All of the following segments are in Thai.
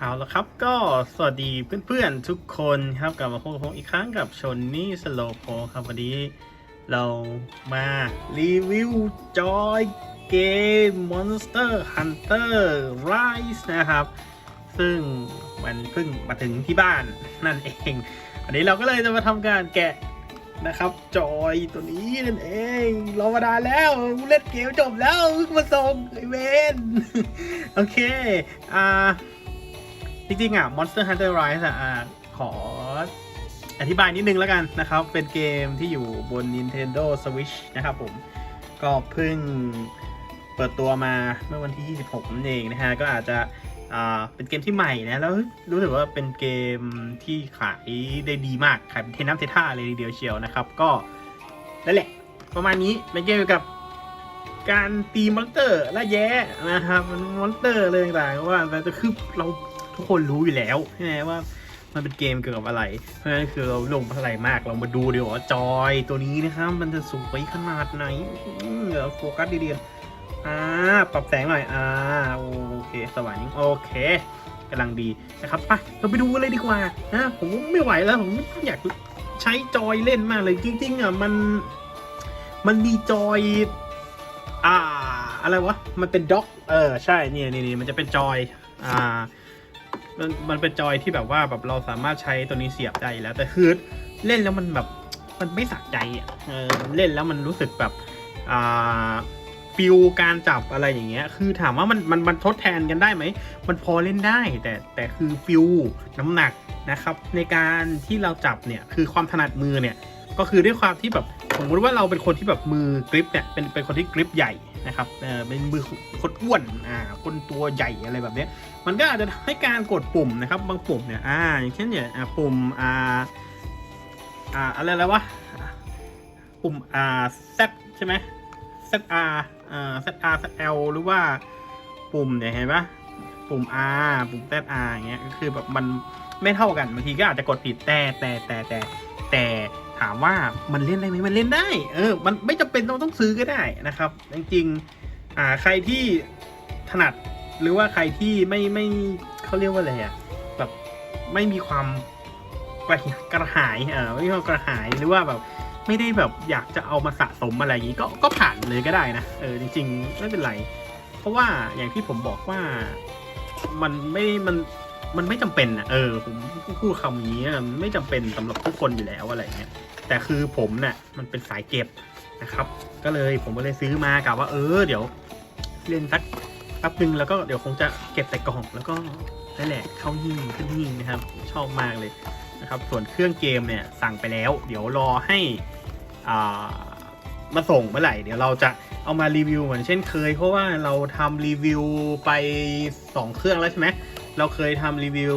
เอาละครับก็สวัสดีเพื่อนๆทุกคนครับกลับมาพบกับผมอีกครั้งกับชนนี่สโลโ o ครับวันนี้เรามารีวิวจอยเกม Monster Hunter Rise นะครับ ซึ่งมันเพิ่งมาถึงที่บ้านนั่นเองวันนี้เราก็เลยจะมาทำการแกะนะครับ จอยตัวนี้นั่นเองรอมานานแล้วเล่นเกมจบแล้วมาส่งไอเวนโอเค อ่า จริงๆอะ Monster Hunter Rise อะขออธิบายนิดนึงแล้วกันนะครับ เป็นเกมที่อยู่บน Nintendo Switch นะครับผม ก็เพิ่งเปิดตัวมาเมื่อวันที่ 26นั่นเองนะฮะ ก็อาจจะเป็นเกมที่ใหม่นะ แล้วรู้สึกว่าเป็นเกมที่ขายได้ดีมาก ขายเป็นเทน้ำเทท่าเลยทีเดียวเชียวนะครับ ก็นั่นแหละ ประมาณนี้เป็นเกมเกี่ยวกับการตีมอนสเตอร์และแย้นะครับ มอนสเตอร์เลยต่างๆว่าแต่คือเรา ทุกคนรู้อยู่แล้วใช่ไหมว่ามันเป็นเกมเกี่ยวกับอะไร เพราะฉะนั้นคือเราลงอะไรมากเรามาดูดีกว่าจอยตัวนี้นะครับ มันจะสวยขนาดไหนเดี๋ยวโฟกัสดีๆอ่าปรับแสงหน่อยอ่าโอเคสว่างโอเคกำลังดีนะครับไปเราไปดูเลยดีกว่านะผมไม่ไหวแล้วผมไม่อยากใช้จอยเล่นมากเลยจริงๆอะมันมันมีจอย อ่า อะไรวะ มันเป็นด็อก เออ ใช่ เนี่ยนี่นี่มันจะเป็นจอย อ่า มันมันเป็นจอยที่แบบว่าแบบเราสามารถใช้ตัวนี้เสียบได้แล้ว แต่คือเล่นแล้วมันแบบมันไม่สะใจอะเออเล่นแล้วมันรู้สึกแบบอ่าฟิลการจับอะไรอย่างเงี้ย คือถามว่ามันมันมันทดแทนกันได้ไหม มันพอเล่นได้ แต่แต่คือฟิลน้ำหนักนะครับ ในการที่เราจับเนี่ยคือความถนัดมือเนี่ยก็คือด้วยความที่แบบสมมติว่าเราเป็นคนที่แบบมือกริปเนี่ยเป็นเป็นคนที่กริปใหญ่ นะครับเออเป็นมือคนอ้วนอ่าคนตัวใหญ่อะไรแบบนี้มันก็อาจจะให้การกดปุ่มนะครับบางปุ่มเนี่ยอ่าอย่างเช่นเนี่ยอ่าปุ่มอ่าอ่าอะไรแล้ววะปุ่มอ่า Z ใช่ไหม ZR อ่า ZR ZL หรือว่าปุ่มเนี่ยเห็นปะปุ่ม R ปุ่ม ZR อย่างเงี้ยก็คือแบบมันไม่เท่ากันบางทีก็อาจจะกดผิดแต่แต่แต่แต่แต่ ถามว่ามันเล่นได้ไหมมันเล่นได้ เออ มันไม่จำเป็นต้องต้องซื้อก็ได้นะครับ จริงๆอ่าใครที่ถนัดหรือว่าใครที่ไม่ไม่เขาเรียกว่าอะไรอะแบบไม่มีความกระกระหายเออไม่มีความกระหายหรือว่าแบบไม่ได้แบบอยากจะเอามาสะสมอะไรอย่างนี้ก็ก็ผ่านเลยก็ได้นะเออจริง ๆ ไม่เป็นไร เพราะว่าอย่างที่ผมบอกว่ามันไม่มัน มันไม่จำเป็นอะเออผมพูดคำนี้มันไม่จำเป็นสำหรับทุกคนอยู่แล้วอะไรเงี้ยแต่คือผมเนี่ยมันเป็นสายเก็บนะครับ ก็เลยผมก็เลยซื้อมากะว่าเออเดี๋ยวเล่นสักแป๊บนึงแล้วก็เดี๋ยวคงจะเก็บใส่กล่องแล้วก็นั่นแหละเข้าหิ้งขึ้นหิ้งนะครับ ชอบมากเลยนะครับ ส่วนเครื่องเกมเนี่ยสั่งไปแล้ว เดี๋ยวรอให้อ่ามาส่งเมื่อไหร่เดี๋ยวเราจะเอามารีวิวเหมือนเช่นเคย เพราะว่าเราทำรีวิวไป 2 เครื่องแล้วใช่ไหม เราเคยทำรีวิว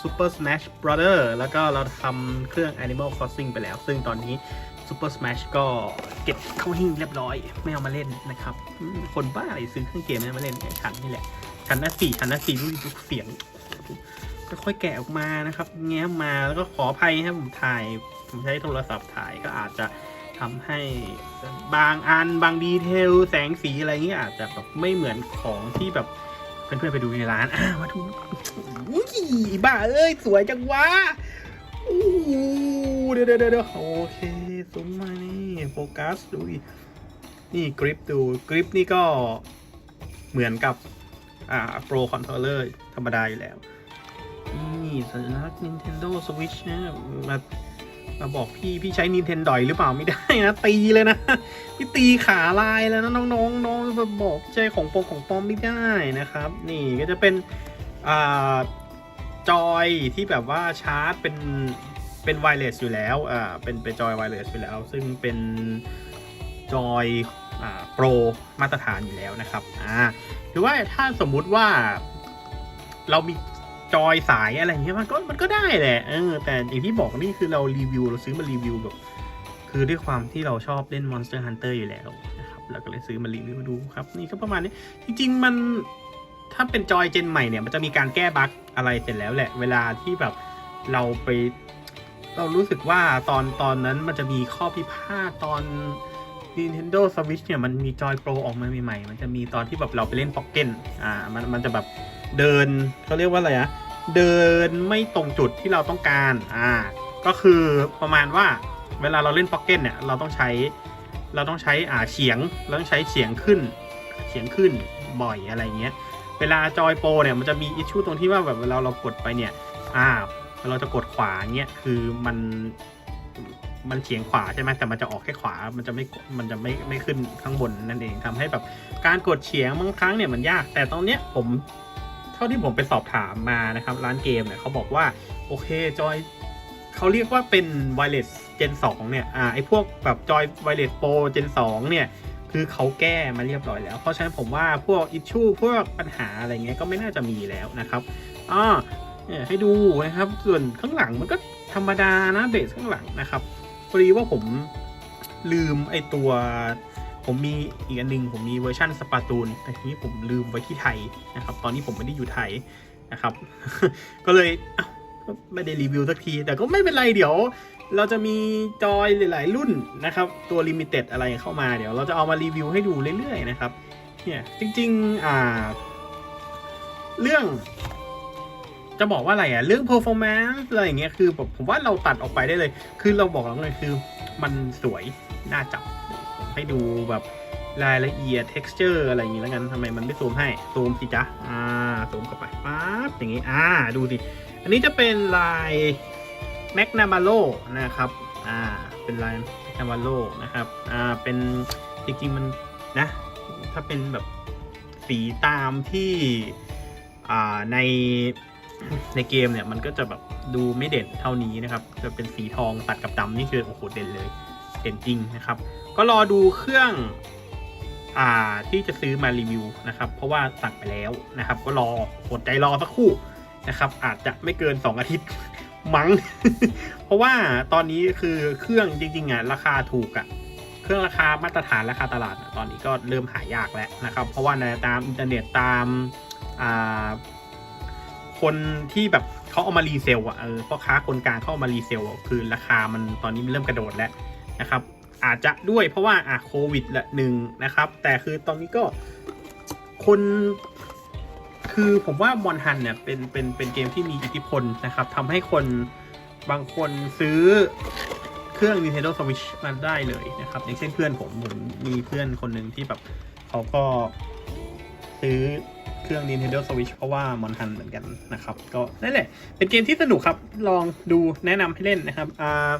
Super Smash Brother แล้วก็เราทำเครื่อง Animal Crossing ไปแล้ว ซึ่งตอนนี้ Super Smash ก็เก็บเข้าหิ้งเรียบร้อย ไม่เอามาเล่นนะครับ คนบ้าอะไรซื้อเครื่องเกมไม่มาเล่นไอ้ฉันนี่แหละฉันนะสี่ฉันนะสี่รู้ทุกเสียงค่อยๆแกะออกมานะครับ แง้มมาแล้วก็ขออภัยให้ผมถ่ายผมใช้โทรศัพท์ถ่ายก็อาจจะทำให้บางอันบางดีเทลแสงสีอะไรเงี้ยอาจจะแบบไม่เหมือนของที่แบบ เพื่อนๆไปดูในร้านอ่ามาดูอุ้ยบ้าเอ้ยสวยจังวะโอ้เดี๋ยวเดี๋ยวเดี๋ยวโอเคซูมมานี่โฟกัสดูนี่กริปดูกริปนี่ก็เหมือนกับอ่า Pro Controller ธรรมดาอยู่แล้ว นี่สัญลักษณ์ Nintendo Switch นะมา มาบอกพี่พี่ใช้ Nintendo หรือเปล่าไม่ได้นะ ตีเลยนะ พี่ตีขาลายแล้วนะน้องๆน้องมาบอกใช่ของปรของปอมไม่ได้นะครับ นี่ก็จะเป็นอ่าจอยที่แบบว่าชาร์จเป็นเป็นไวเลสอยู่แล้วอ่าเป็นเป็นจอยไวเลสอยู่แล้ว ซึ่งเป็นจอยอ่าโปรมาตรฐานอยู่แล้วนะครับอ่าหรือว่าถ้าสมมุติว่าเรามี จอยสายอะไรเงี้ยมันก็มันก็ได้แหละเออแต่อย่างที่บอกนี่คือเรารีวิวเราซื้อมารีวิวแบบ คือด้วยความที่เราชอบเล่น Monster Hunter อยู่แล้วนะครับเราก็เลยซื้อมารีวิวดูครับ นี่ก็ประมาณนี้ จริง ๆ มันถ้าเป็นจอยเจนใหม่เนี่ยมันจะมีการแก้บั๊กอะไรเสร็จแล้วแหละ เวลาที่แบบเราไป เรารู้สึกว่าตอนตอนนั้นมันจะมีข้อพิพาทตอน Nintendo Switch เนี่ยมันมีจอยโปรออกมาใหม่ๆ มันจะมีตอนที่แบบเราไปเล่นพ็อกเก็ตอ่ามันมันจะแบบ เดินเขาเรียกว่าอะไรอะเดินไม่ตรงจุดที่เราต้องการอ่าก็คือประมาณว่าเวลาเราเล่นพ็อกเก็ตเนี่ยเราต้องใช้เราต้องใช้อ่าเฉียงเราต้องใช้เฉียงขึ้นเฉียงขึ้นบ่อยอะไรเงี้ยเวลาจอยโปรเนี่ยมันจะมีอิชชูตรงที่ว่าแบบเวลาเรากดไปเนี่ยอ่าเราจะกดขวาเงี้ยคือมันมันเฉียงขวาใช่ไหมแต่มันจะออกแค่ขวา มันจะไม่ มันจะไม่ไม่ขึ้นข้างบนนั่นเองทำให้แบบการกดเฉียงบางครั้งเนี่ยมันยาก แต่ตอนเนี้ยผม ท่าที่ผมไปสอบถามมานะครับ ร้านเกมเนี่ยเขาบอกว่า โอเคจอยเขาเรียกว่าเป็น wireless gen 2เนี่ยอ่าไอพวกแบบจอย wireless pro gen 2เนี่ย คือเขาแก้มาเรียบร้อยแล้ว เพราะฉะนั้นผมว่าพวกอิชชูพวกปัญหาอะไรเงี้ยก็ไม่น่าจะมีแล้วนะครับอ่าเนี่ยให้ดูนะครับ ส่วนข้างหลังมันก็ธรรมดานะเบสข้างหลังนะครับพอดีว่าผมลืมไอตัว ผมมีอีกอันหนึง ผมมีเวอร์ชันสปาตูน แต่ทีนี้ผมลืมไว้ที่ไทยนะครับ ตอนนี้ผมไม่ได้อยู่ไทยนะครับ ก็เลยไม่ได้รีวิวสักที แต่ก็ไม่เป็นไรเดี๋ยว เราจะมีจอยหลาย ๆ รุ่นนะครับ ตัวลิมิเต็ดอะไรเข้ามาเดี๋ยวเราจะเอามารีวิวให้ดูเรื่อย ๆ นะครับ เนี่ยจริง ๆ อ่า เรื่องจะบอกว่าอะไรอะเรื่อง performance อะไรอย่างเงี้ยคือแบบผมว่าเราตัดออกไปได้เลย คือเราบอกแล้วไงคือ มันสวย น่าจับ ให้ดูแบบรายละเอียด texture อะไรอย่างงี้แล้วกันทำไมมันไม่ซูมให้ซูมสิจ๊ะอ่าซูมเข้าไปปั๊บอย่างงี้อ่าดูดิอันนี้จะเป็นลายแมกนามาโลนะครับอ่าเป็นลายแมกนามาโลนะครับอ่าเป็นจริงๆมันนะถ้าเป็นแบบสีตามที่อ่าในในเกมเนี่ยมันก็จะแบบดูไม่เด่นเท่านี้นะครับ จะเป็นสีทองตัดกับดำนี่คือโอ้โหเด่นเลย เด่นจริงนะครับ ก็รอดูเครื่องอ่าที่จะซื้อมารีวิวนะครับ เพราะว่าตัดไปแล้วนะครับ ก็รออดใจรอสักครู่นะครับ อาจจะไม่เกิน 2 อาทิตย์มั้ง เพราะว่าตอนนี้คือเครื่องจริงๆอะราคาถูกอะ เครื่องราคามาตรฐานราคาตลาดตอนนี้ก็เริ่มหายากแล้วนะครับ เพราะว่าในตามอินเทอร์เน็ตตามอ่าคนที่แบบเขาเอามารีเซลอะเออพ่อค้าคนกลางเขาเอามารีเซลอะคือราคามันตอนนี้มันเริ่มกระโดดแล้ว นะครับ อาจจะด้วยเพราะว่าอะโควิดละหนึ่งนะครับ แต่คือตอนนี้ก็คนคือผมว่ามอนฮันเนี่ยเป็นเป็นเป็นเกมที่มีอิทธิพลนะครับทำให้คนบางคนซื้อเครื่อง Nintendo Switch มาได้เลยนะครับ อย่างเช่นเพื่อนผมผมมีเพื่อนคนหนึ่งที่แบบเขาก็ซื้อเครื่อง Nintendo Switch เพราะว่ามอนฮันเหมือนกันนะครับ ก็นั่นแหละ เป็นเกมที่สนุกครับ ลองดูแนะนำให้เล่นนะครับอ่า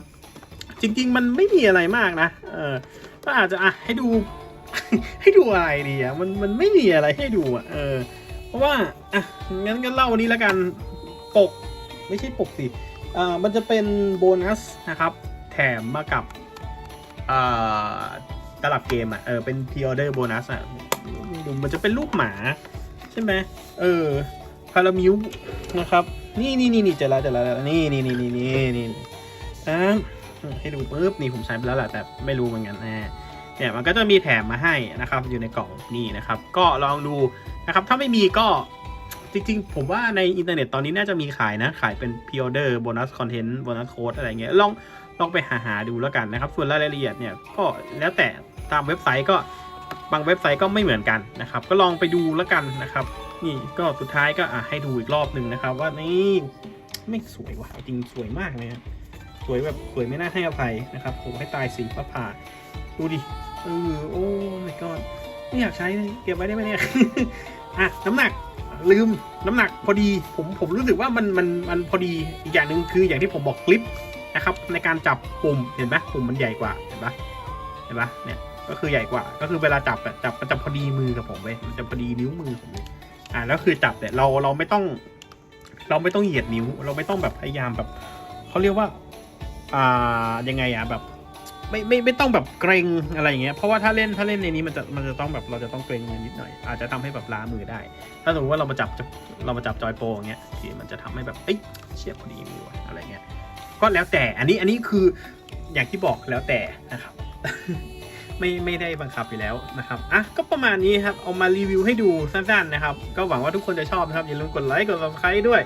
จริง ๆ มันไม่มีอะไรมากนะ เออก็อาจจะอะให้ดู ให้ดูอะไรดีอะมันมันไม่มีอะไรให้ดูอะเออ เพราะว่าอะงั้นก็เล่านี้แล้วกันปกไม่ใช่ปกสิอ่ามันจะเป็นโบนัสนะครับ แถมมากับอ่าตลับเกมอะเออเป็นพ r ออเดอร์โบนัสอะดูมันจะเป็นรูปหมา ใช่ไหมเออคารามิวนะครับ นี่นี่นี่เจอแล้วเจอแล้วแล้วนี่นี่นี่นี่นี่นี่อ่า ให้ดูปุ๊บนี่ผมใช้ไปแล้วแหละแต่ไม่รู้เหมือนกันน่เนี่ยมันก็จะมีแถมมาให้นะครับ อยู่ในกล่องนี่นะครับ ก็ลองดูนะครับ ถ้าไม่มีก็จริงๆ ผมว่าในอินเทอร์เน็ตตอนนี้น่าจะมีขายนะ ขายเป็นพ r ออเดอร์โบนัสคอนเทนต์โบนัสโค้ดอะไรเงี้ยลองลองไปหาหาดูแล้วกันนะครับ ส่วนรายละเอียดเนี่ยก็แล้วแต่ตามเว็บไซต์ก็บางเว็บไซต์ก็ไม่เหมือนกันนะครับ ก็ลองไปดูแล้วกันนะครับ นี่ก็สุดท้ายก็ให้ดูอีกรอบหนึ่งนะครับ ว่านี่ไม่สวยว่ะจริงสวยมากเลยนะ วยแบบสวยไม่น่าให้อภัยนะครับผมให้ตายสีฟ้าผ่า ดูดิเออโอ้ my god ไม่อยากใช้เลยเก็บไว้ได้ไหมเนี่ยอะน้ำหนักลืมน้ำหนักพอดีผมผมรู้สึกว่ามันมันมันพอดีอีกอย่างหนึ่งคืออย่างที่ผมบอกคลิปนะครับ ในการจับปุ่มเห็นไหมปุ่มมันใหญ่กว่าเห็นปะเห็นปะเนี่ยก็คือใหญ่กว่า ก็คือเวลาจับอะจับมันจะพอดีมือกับผมเลยมันจะพอดีนิ้วมือผมเลยอ่าแล้วคือจับเนี่ยเราเราไม่ต้อง เราไม่ต้องเหยียดนิ้ว เราไม่ต้องแบบพยายามแบบเขาเรียกว่า อ่ายังไงอะแบบไม่ไม่ไม่ต้องแบบเกรงอะไรอย่างเงี้ย เพราะว่าถ้าเล่นถ้าเล่นในนี้มันจะมันจะต้องแบบเราจะต้องเกรงมือนิดหน่อย อาจจะทำให้แบบล้ามือได้ ถ้าสมมติว่าเรามาจับเรามาจับจอยโปรอย่างเงี้ยทีมันจะทำให้แบบเอ้ยเฉียบพอดีมือวะอะไรเงี้ย ก็แล้วแต่อันนี้อันนี้คืออย่างที่บอกแล้วแต่นะครับ ไม่ไม่ได้บังคับอยู่แล้วนะครับอะก็ประมาณนี้ครับเอามารีวิวให้ดูสั้นๆนะครับ ก็หวังว่าทุกคนจะชอบนะครับอย่าลืมกดไลค์กด subscribe ด้วย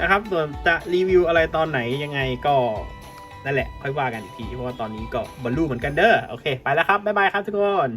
นะครับส่วนจะรีวิวอะไรตอนไหนยังไงก็ นั่นแหละค่อยว่ากันอีกทีเพราะว่าตอนนี้ก็บรรลุเหมือนกันเด้อโอเค ไปแล้วครับบ๊ายบายครับทุกคน